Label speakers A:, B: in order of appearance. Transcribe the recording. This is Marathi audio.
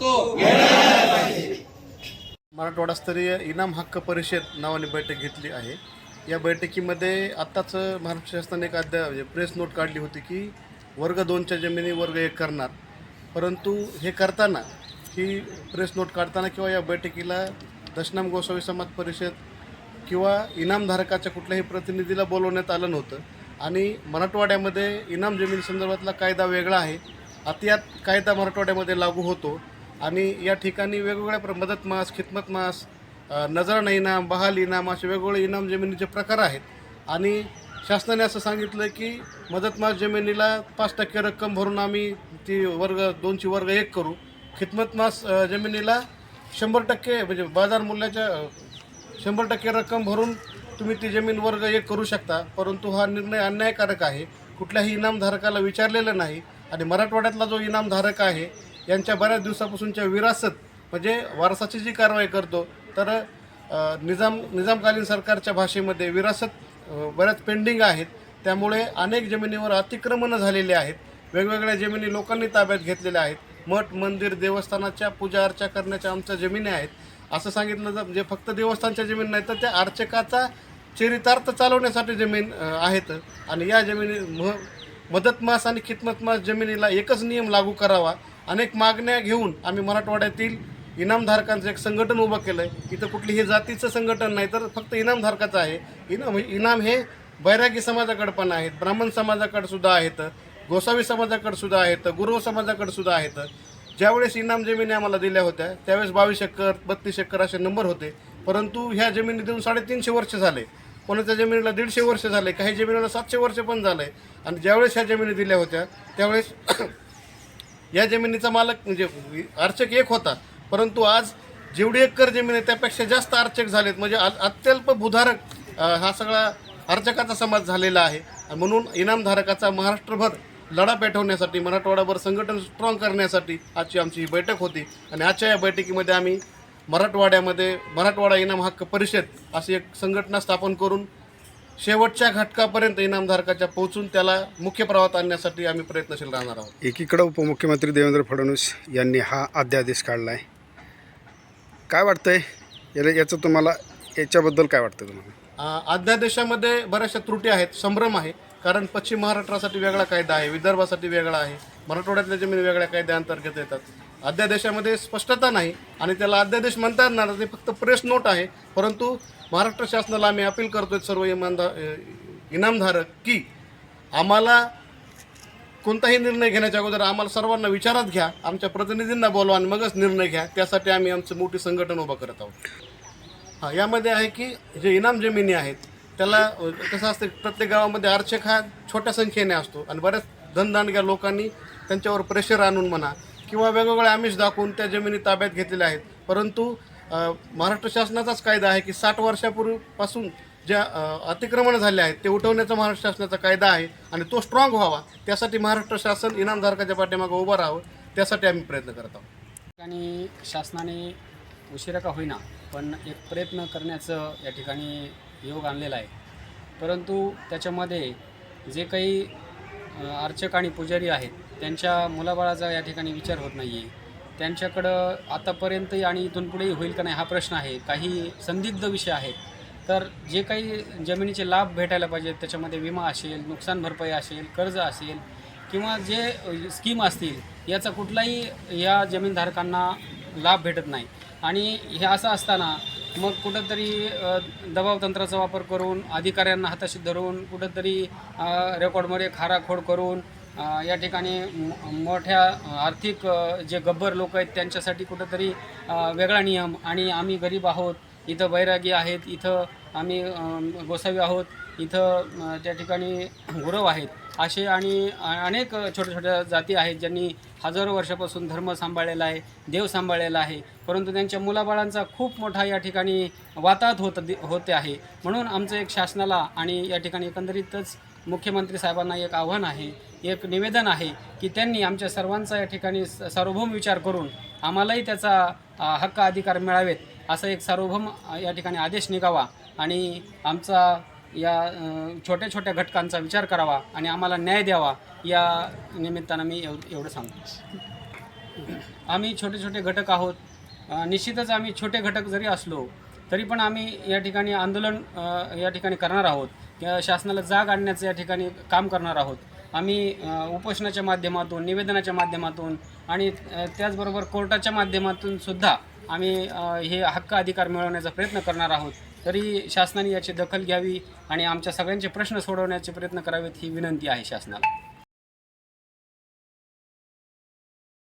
A: तो
B: मराठवाडास्तरीय इनाम हक्क परिषद नावाने बैठक घेतली आहे. या बैठकीमध्ये आत्ताच महाराष्ट्र शासनाने एक अध्या म्हणजे प्रेस नोट काढली होती की वर्ग दोनच्या जमिनी वर्ग एक करणार. परंतु हे करताना ही प्रेस नोट काढताना किंवा या बैठकीला दशनाम गोसावी समाज परिषद किंवा इनामधारकाच्या कुठल्याही प्रतिनिधीला बोलवण्यात आलं नव्हतं. आणि मराठवाड्यामध्ये इनाम जमीन संदर्भातला कायदा वेगळा आहे. आता यात कायदा मराठवाड्यामध्ये लागू होतो. आणि या ठिकाणी वेगवेगळ्या प्र मदत मास खिदमत मास नजराणा इनाम बहाल इनाम असे वेगवेगळे इनाम जमिनीचे प्रकार आहेत. आणि शासनाने असं सांगितलं की मदत मास जमिनीला पाच टक्के रक्कम भरून आम्ही ती वर्ग दोनची वर्ग एक करू. खिदमत मास जमिनीला शंभर टक्के म्हणजे बाजार मूल्याच्या शंभर टक्के रक्कम भरून तुम्ही ती जमीन वर्ग एक करू शकता. परंतु हा निर्णय अन्यायकारक आहे. कुठल्याही इनामधारकाला विचारलेलं नाही. आणि मराठवाड्यातला जो इनामधारक आहे यांच्या बऱ्याच दिवसापासूनच्या विरासत म्हणजे वारसाची जी कारवाई करतो तर निजाम निजामकालीन सरकारच्या भाषेमध्ये विरासत बऱ्याच पेंडिंग आहेत. त्यामुळे अनेक जमिनीवर अतिक्रमणं झालेली आहेत. वेगवेगळ्या जमिनी लोकांनी ताब्यात घेतलेल्या आहेत. मठ मंदिर देवस्थानाच्या पूजा अर्चा करण्याच्या आमच्या जमिनी आहेत. असं सांगितलं जर म्हणजे फक्त देवस्थानच्या जमीन नाही तर त्या अर्चकाचा चरितार्थ चालवण्यासाठी जमीन आहेत. आणि या जमिनी मह मदतमास आणि खितमतमास जमिनीला एकच नियम लागू करावा अनेक मागण्या घेऊन आम्ही मराठवाड्यातील इनामधारकांचं एक संघटन उभं केलं आहे इथं कुठलीही जातीचं संघटन नाही तर फक्त इनामधारकाचं आहे. इनाम इनाम हे बैरागी समाजाकडे पण आहेत ब्राह्मण समाजाकडे सुद्धा आहेत गोसावी समाजाकडे सुद्धा आहेत गुरव समाजाकडे सुद्धा आहेत. ज्यावेळेस इनाम जमिनी आम्हाला दिल्या होत्या त्यावेळेस बावीस एकर बत्तीस एकर असे नंबर होते. परंतु ह्या जमिनी देऊन साडेतीनशे वर्ष झाले. कोणाच्या जमिनीला दीडशे वर्ष झाले काही जमिनीला सातशे वर्ष पण झाले. आणि ज्यावेळेस ह्या जमिनी दिल्या होत्या त्यावेळेस या जमिनीचा मालक म्हणजे अर्चक एक होता. परंतु आज जेवढी एकर जमीन आहे त्यापेक्षा जास्त अर्चक झालेत. म्हणजे अत्यल्प भूधारक हा सगळा अर्चकाचा समाज झालेला आहे. म्हणून इनामधारकाचा महाराष्ट्रभर लढा पेटवण्यासाठी मराठवाडाभर संघटन स्ट्रॉंग करण्यासाठी आजची आमची ही बैठक होती. आणि आजच्या या बैठकीमध्ये आम्ही मराठवाड्यामध्ये मराठवाडा इनाम हक्क परिषद अशी एक संघटना स्थापन करून शेवटच्या घटकापर्यंत इनामधारकाच्या पोहोचून त्याला मुख्य प्रवाहात आणण्यासाठी आम्ही प्रयत्नशील राहणार आहोत.
C: एकीकडं उपमुख्यमंत्री देवेंद्र फडणवीस यांनी हा अध्यादेश काढला आहे काय वाटतंय? याला याचं तुम्हाला याच्याबद्दल काय वाटतं तुम्हाला?
B: अध्यादेशामध्ये बऱ्याचशा त्रुटी आहेत संभ्रम आहे. कारण पश्चिम महाराष्ट्रासाठी वेगळा कायदा आहे विदर्भासाठी वेगळा आहे मराठवाड्यातल्या जमिनी वेगळ्या कायद्याअंतर्गत येतात. अध्यादेशामध्ये स्पष्टता नाही आणि त्याला अध्यादेश म्हणता येणार ते फक्त प्रेस नोट आहे. परंतु महाराष्ट्र शासनाला आम्ही अपील करतोय सर्व इमानदार इनामधारक की आम्हाला कोणताही निर्णय घेण्याच्या अगोदर आम्हाला सर्वांना विचारात घ्या आमच्या प्रतिनिधींना बोलवा आणि मगच निर्णय घ्या. त्यासाठी आम्ही आमचं मोठी संघटन उभं करत आहोत. हां यामध्ये आहे की जे इनाम जमिनी आहेत त्याला कसं असतं प्रत्येक गावामध्ये आरक्षक हा छोट्या संख्येने असतो आणि बऱ्याच धनदांडग्या लोकांनी त्यांच्यावर प्रेशर आणून म्हणा किंवा वेगवेगळे आमिष दाखवून त्या जमिनी ताब्यात घेतलेल्या आहेत. परंतु महाराष्ट्र शासनाचाच कायदा आहे की साठ वर्षापूर्वीपासून ज्या अतिक्रमण झाले आहेत ते उठवण्याचा महाराष्ट्र शासनाचा कायदा आहे आणि तो स्ट्रॉंग व्हावा. त्यासाठी महाराष्ट्र शासन इनामधारकाच्या पाठीमागं उभं राहावं त्यासाठी आम्ही प्रयत्न करत आहोत.
D: ठिकाणी शासनाने उशिरा का होईना पण एक प्रयत्न करण्याचं या ठिकाणी योग आणलेला आहे. परंतु त्याच्यामध्ये जे काही अर्चक आणि पुजारी आहेत त्यांच्या मुलाबाळाचा या ठिकाणी विचार होत नाही आहे त्यांच्याकडं आतापर्यंतही आणि इथून पुढेही होईल का नाही हा प्रश्न आहे. काही संदिग्ध विषय आहेत. तर जे काही जमिनीचे लाभ भेटायला पाहिजेत त्याच्यामध्ये विमा असेल नुकसान भरपाई असेल कर्ज असेल किंवा जे स्कीम असतील याचा कुठलाही या जमीनधारकांना लाभ भेटत नाही. आणि हे असं असताना मग कुठंतरी दबावतंत्राचा दबाव तंत्राचा वापर करून अधिकाऱ्यांना हाताशी धरून कुठंतरी रेकॉर्डमध्ये खाराखोड करून या ठिकाणी मोठ्या आर्थिक जे गब्बर लोक आहेत त्यांच्यासाठी कुठंतरी वेगळा नियम आणि आम्ही गरीब आहोत इथं बैरागी आहेत इथं आम्ही गोसावी आहोत इथं त्या ठिकाणी गुरव आहेत असे आणि अनेक छोट्या छोट्या जाती आहेत ज्यांनी हजारो वर्षापासून धर्म सांभाळलेला आहे देव सांभाळलेला आहे परंतु त्यांच्या मुलाबाळांचा खूप मोठा या ठिकाणी वाताहत होत होते आहे. म्हणून आमचं एक शासनाला आणि या ठिकाणी एकंदरीतच मुख्यमंत्री साहेबांना एक आव्हान आहे एक निवेदन आहे की त्यांनी आमच्या सर्वांचा या ठिकाणी सार्वभौम विचार करून आम्हालाही त्याचा हक्क अधिकार मिळावेत असा एक सार्वभौम या ठिकाणी आदेश निघावा आणि आमचा या छोट्या छोट्या घटकांचा विचार करावा आणि आम्हाला न्याय द्यावा या निमित्तानं मी एव एवढं सांगतो. आम्ही छोटे छोटे घटक आहोत निश्चितच आम्ही छोटे घटक जरी असलो तरी पण आम्ही या ठिकाणी आंदोलन या ठिकाणी करणार आहोत. शासनाला जाग आणण्याचं या ठिकाणी काम करणार आहोत. आम्ही उपोषणाच्या माध्यमातून निवेदनाच्या माध्यमातून आणि त्याचबरोबर कोर्टाच्या माध्यमातून सुद्धा आम्ही हे हक्क अधिकार मिळवण्याचा प्रयत्न करणार आहोत. तरी शासनाने याची दखल घ्यावी आणि आमच्या सगळ्यांचे प्रश्न सोडवण्याचे प्रयत्न करावेत ही विनंती आहे शासनाला.